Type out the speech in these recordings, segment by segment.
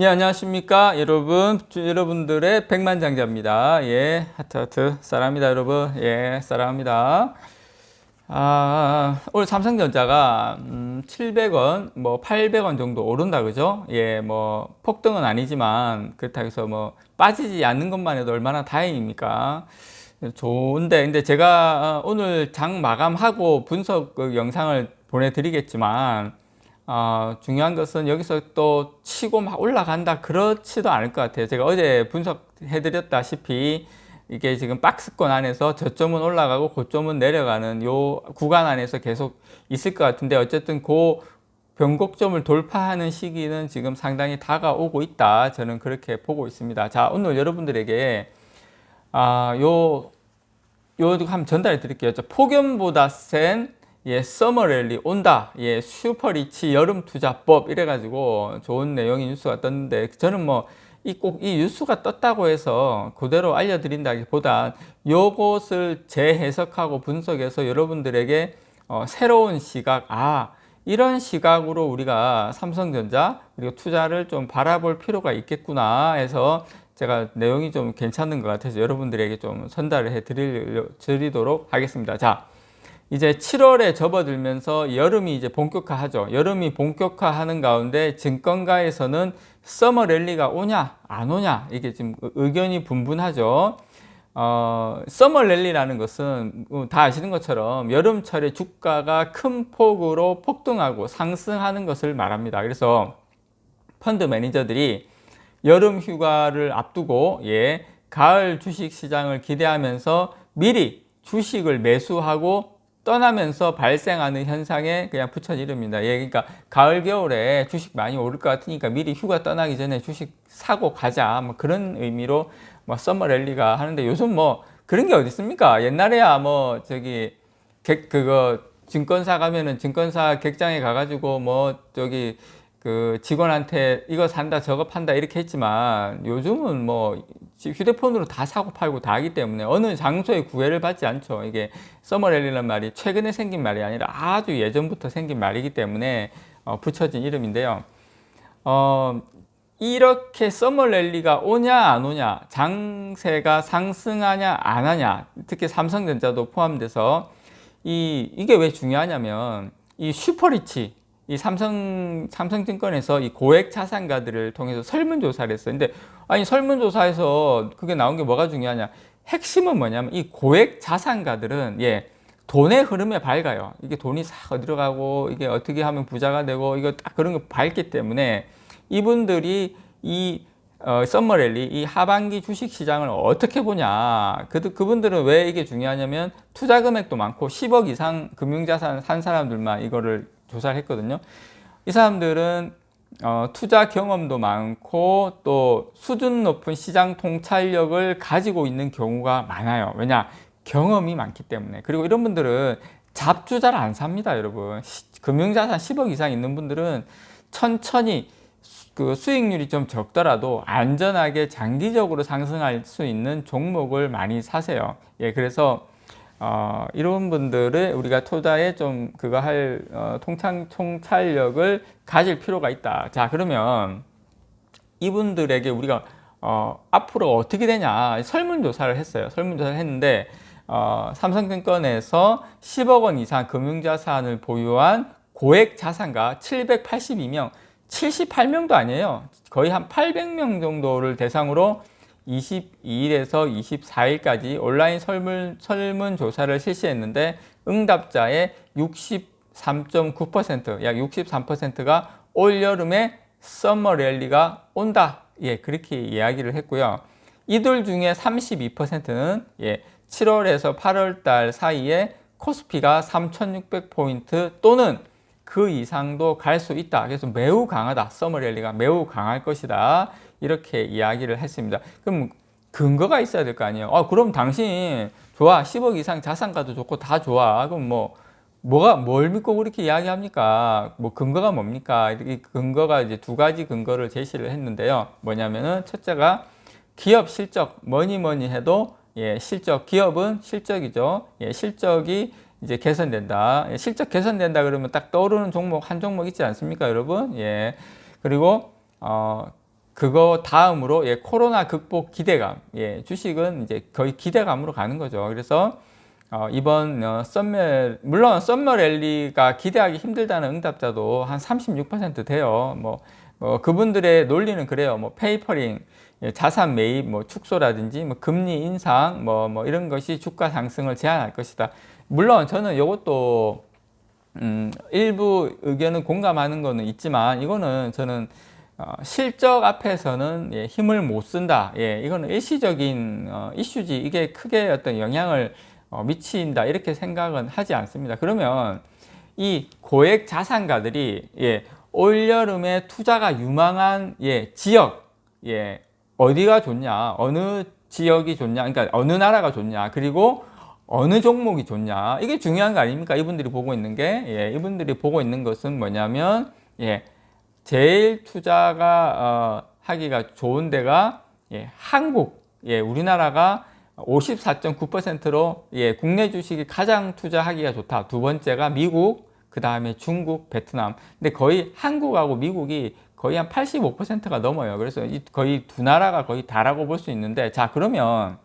예, 안녕하십니까. 여러분, 주- 여러분들의 백만장자입니다. 예, 하트, 하트. 사랑합니다, 여러분. 예, 사랑합니다. 아, 오늘 삼성전자가, 음, 700원, 뭐, 800원 정도 오른다, 그죠? 예, 뭐, 폭등은 아니지만, 그렇다고 해서 뭐, 빠지지 않는 것만 해도 얼마나 다행입니까? 좋은데, 근데 제가 어, 오늘 장 마감하고 분석 그 영상을 보내드리겠지만, 어, 중요한 것은 여기서 또 치고 막 올라간다 그렇지도 않을 것 같아요. 제가 어제 분석해 드렸다시피 이게 지금 박스권 안에서 저점은 올라가고 고점은 내려가는 요 구간 안에서 계속 있을 것 같은데 어쨌든 그 변곡점을 돌파하는 시기는 지금 상당히 다가오고 있다. 저는 그렇게 보고 있습니다. 자, 오늘 여러분들에게 아, 요, 요 한번 전달해 드릴게요. 저 폭염보다 센 예, 서머랠리 온다. 예, 슈퍼리치 여름 투자법 이래 가지고 좋은 내용의 뉴스가 떴는데 저는 뭐 이꼭이 뉴스가 떴다고 해서 그대로 알려드린다기보다 요것을 재해석하고 분석해서 여러분들에게 어, 새로운 시각, 아 이런 시각으로 우리가 삼성전자 그리고 투자를 좀 바라볼 필요가 있겠구나 해서 제가 내용이 좀 괜찮은 것 같아서 여러분들에게 좀 전달을 해 드리도록 하겠습니다. 자, 이제 7월에 접어들면서 여름이 이제 본격화하죠. 여름이 본격화하는 가운데 증권가에서는 서머 랠리가 오냐 안 오냐 이게 지금 의견이 분분하죠. 어, 서머 랠리라는 것은 어, 다 아시는 것처럼 여름철에 주가가 큰 폭으로 폭등하고 상승하는 것을 말합니다. 그래서 펀드 매니저들이 여름 휴가를 앞두고 예, 가을 주식 시장을 기대하면서 미리 주식을 매수하고 떠나면서 발생하는 현상에 그냥 붙여 이릅니다. 예, 그러니까 가을 겨울에 주식 많이 오를 것 같으니까 미리 휴가 떠나기 전에 주식 사고 가자. 뭐 그런 의미로 뭐 썸머 랠리가 하는데 요즘 뭐 그런 게 어디 있습니까? 옛날에야 뭐 저기 객 그거 증권사 가면은 증권사 객장에 가가지고 뭐 저기 그 직원한테 이거 산다 저거 판다 이렇게 했지만 요즘은 뭐 휴대폰으로 다 사고 팔고 다 하기 때문에 어느 장소에 구애를 받지 않죠. 이게 서머랠리란 말이 최근에 생긴 말이 아니라 아주 예전부터 생긴 말이기 때문에 어, 붙여진 이름인데요. 어, 이렇게 서머랠리가 오냐 안 오냐 장세가 상승하냐 안 하냐 특히 삼성전자도 포함돼서 이 이게 왜 중요하냐면 이 슈퍼리치 이 삼성 삼성증권에서 이 고액 자산가들을 통해서 설문조사를 했어요. 근데 아니 설문조사에서 그게 나온 게 뭐가 중요하냐? 핵심은 뭐냐면 이 고액 자산가들은 예 돈의 흐름에 밝아요. 이게 돈이 싹 어디로 가고 이게 어떻게 하면 부자가 되고 이거 딱 그런 거 밝기 때문에 이분들이 이 어, 썸머랠리 이 하반기 주식 시장을 어떻게 보냐 그, 그분들은 왜 이게 중요하냐면 투자 금액도 많고 10억 이상 금융자산 산 사람들만 이거를 조사를 했거든요. 이 사람들은 어, 투자 경험도 많고 또 수준 높은 시장 통찰력을 가지고 있는 경우가 많아요. 왜냐? 경험이 많기 때문에. 그리고 이런 분들은 잡주자를 안 삽니다 여러분. 시, 금융자산 10억 이상 있는 분들은 천천히 그 수익률이 좀 적더라도 안전하게 장기적으로 상승할 수 있는 종목을 많이 사세요. 예, 그래서 어, 이런 분들을 우리가 투자에 좀 그거 할 어, 통찰 통찰력을 가질 필요가 있다. 자, 그러면 이분들에게 우리가 어, 앞으로 어떻게 되냐 설문조사를 했어요. 설문조사를 했는데 어, 삼성증권에서 10억 원 이상 금융자산을 보유한 고액 자산가 782명 78명도 아니에요. 거의 한 800명 정도를 대상으로 22일에서 24일까지 온라인 설문, 설문조사를 실시했는데 응답자의 63.9%, 약 63%가 올여름에 썸머 랠리가 온다. 예, 그렇게 이야기를 했고요. 이들 중에 32%는 예, 7월에서 8월 달 사이에 코스피가 3,600포인트 또는 그 이상도 갈 수 있다. 그래서 매우 강하다. 서머랠리가 매우 강할 것이다. 이렇게 이야기를 했습니다. 그럼 근거가 있어야 될 거 아니에요. 아, 그럼 당신 좋아. 10억 이상 자산가도 좋고 다 좋아. 그럼 뭐 뭐가 뭘 믿고 그렇게 이야기합니까? 뭐 근거가 뭡니까? 이 근거가 이제 두 가지 근거를 제시를 했는데요. 뭐냐면은 첫째가 기업 실적 뭐니 뭐니 해도 예, 실적 기업은 실적이죠. 예, 실적이 이제 개선된다. 예, 실적 개선된다 그러면 딱 떠오르는 종목 한 종목 있지 않습니까, 여러분? 예. 그리고 어 그거 다음으로 예, 코로나 극복 기대감. 예, 주식은 이제 거의 기대감으로 가는 거죠. 그래서 어, 이번 어, 썸머 물론 썸머 랠리가 기대하기 힘들다는 응답자도 한 36% 돼요. 뭐 어, 그분들의 논리는 그래요. 뭐 페이퍼링, 예, 자산 매입, 뭐 축소라든지 뭐 금리 인상, 뭐 뭐 이런 것이 주가 상승을 제한할 것이다. 물론 저는 이것도 음, 일부 의견은 공감하는 거는 있지만 이거는 저는 어, 실적 앞에서는 예, 힘을 못 쓴다. 예, 이거는 일시적인 어, 이슈지 이게 크게 어떤 영향을 어, 미친다 이렇게 생각은 하지 않습니다. 그러면 이 고액 자산가들이 예, 올 여름에 투자가 유망한 예, 지역 예, 어디가 좋냐, 어느 지역이 좋냐, 그러니까 어느 나라가 좋냐, 그리고 어느 종목이 좋냐 이게 중요한 거 아닙니까? 이분들이 보고 있는 게 예, 이분들이 보고 있는 것은 뭐냐면 예, 제일 투자가 어, 하기가 좋은 데가 예, 한국 예, 우리나라가 54.9%로 예, 국내 주식이 가장 투자하기가 좋다. 두 번째가 미국, 그 다음에 중국, 베트남. 근데 거의 한국하고 미국이 거의 한 85%가 넘어요. 그래서 이 거의 두 나라가 거의 다라고 볼 수 있는데 자 그러면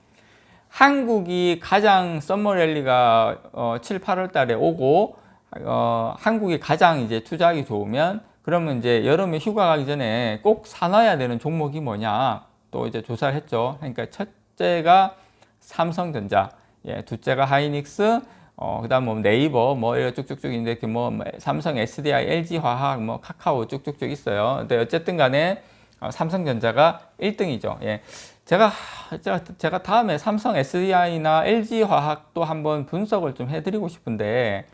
한국이 가장 썸머랠리가 어, 7, 8월 달에 오고 어, 한국이 가장 이제 투자하기 좋으면 그러면 이제 여름에 휴가 가기 전에 꼭 사놔야 되는 종목이 뭐냐 또 이제 조사를 했죠. 그러니까 첫째가 삼성전자, 예, 둘째가 하이닉스, 어, 그 다음 뭐 네이버 뭐 이런 쭉쭉쭉 있는데 이렇게 뭐 삼성, SDI, LG 화학, 뭐 카카오 쭉쭉쭉 있어요. 근데 어쨌든 간에 어, 삼성전자가 1등이죠. 예. 제가 제가 제가 다음에 삼성, SDI나 LG 화학도 한번 분석을 좀 해드리고 싶은데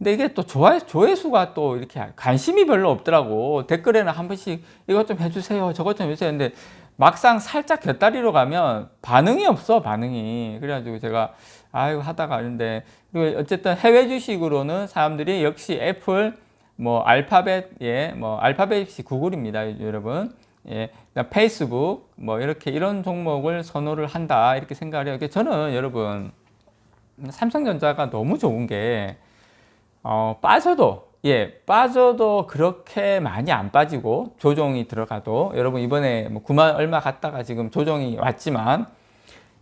근데 이게 또 좋아요, 조회수가 또 이렇게 관심이 별로 없더라고. 댓글에는 한 번씩 이것 좀 해주세요, 저것 좀 해주세요. 근데 막상 살짝 곁다리로 가면 반응이 없어, 반응이. 그래가지고 제가 아유 하다가 있는데 그리고 어쨌든 해외 주식으로는 사람들이 역시 애플, 뭐 알파벳, 예, 뭐 알파벳이 구글입니다, 여러분. 예, 페이스북, 뭐 이렇게 이런 종목을 선호를 한다 이렇게 생각을 해요. 저는 여러분 삼성전자가 너무 좋은 게 어, 빠져도 예 빠져도 그렇게 많이 안 빠지고 조정이 들어가도 여러분 이번에 뭐 9만 얼마 갔다가 지금 조정이 왔지만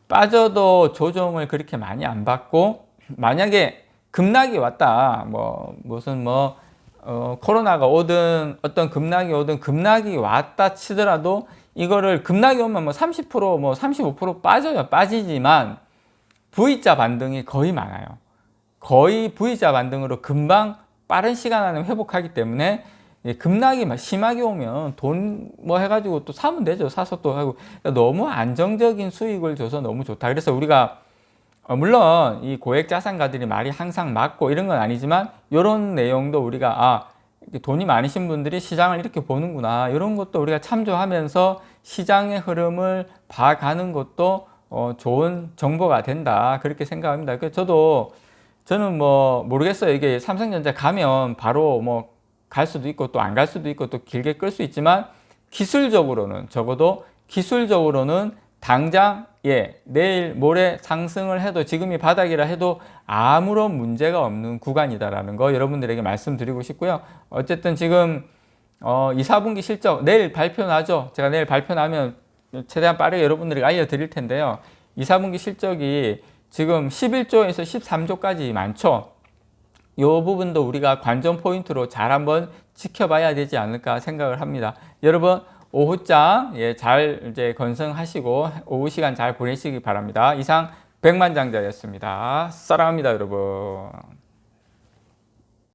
빠져도 조정을 그렇게 많이 안 받고 만약에 급락이 왔다 뭐 무슨 뭐 어, 코로나가 오든 어떤 급락이 오든 급락이 왔다 치더라도 이거를 급락이 오면 뭐 30%뭐 35% 빠져요 빠지지만 V자 반등이 거의 많아요. 거의 V자 반등으로 금방 빠른 시간 안에 회복하기 때문에 예, 급락이 막 심하게 오면 돈 뭐 해가지고 또 사면 되죠. 사서 또 하고 그러니까 너무 안정적인 수익을 줘서 너무 좋다. 그래서 우리가 어, 물론 이 고액 자산가들이 말이 항상 맞고 이런 건 아니지만 이런 내용도 우리가 아 돈이 많으신 분들이 시장을 이렇게 보는구나 이런 것도 우리가 참조하면서 시장의 흐름을 봐가는 것도 어, 좋은 정보가 된다 그렇게 생각합니다. 그래서 저도 저는 뭐 모르겠어요. 이게 삼성전자 가면 바로 뭐 갈 수도 있고 또 안 갈 수도 있고 또 길게 끌 수 있지만 기술적으로는 적어도 기술적으로는 당장 예 내일 모레 상승을 해도 지금이 바닥이라 해도 아무런 문제가 없는 구간이다라는 거 여러분들에게 말씀드리고 싶고요. 어쨌든 지금 어 2, 4분기 실적 내일 발표 나죠. 제가 내일 발표 나면 최대한 빠르게 여러분들에게 알려드릴 텐데요. 2, 4분기 실적이 지금 11조에서 13조까지 많죠. 이 부분도 우리가 관전 포인트로 잘 한번 지켜봐야 되지 않을까 생각을 합니다. 여러분 오후장 예, 잘 이제 건승하시고 오후 시간 잘 보내시기 바랍니다. 이상 백만장자였습니다. 사랑합니다, 여러분.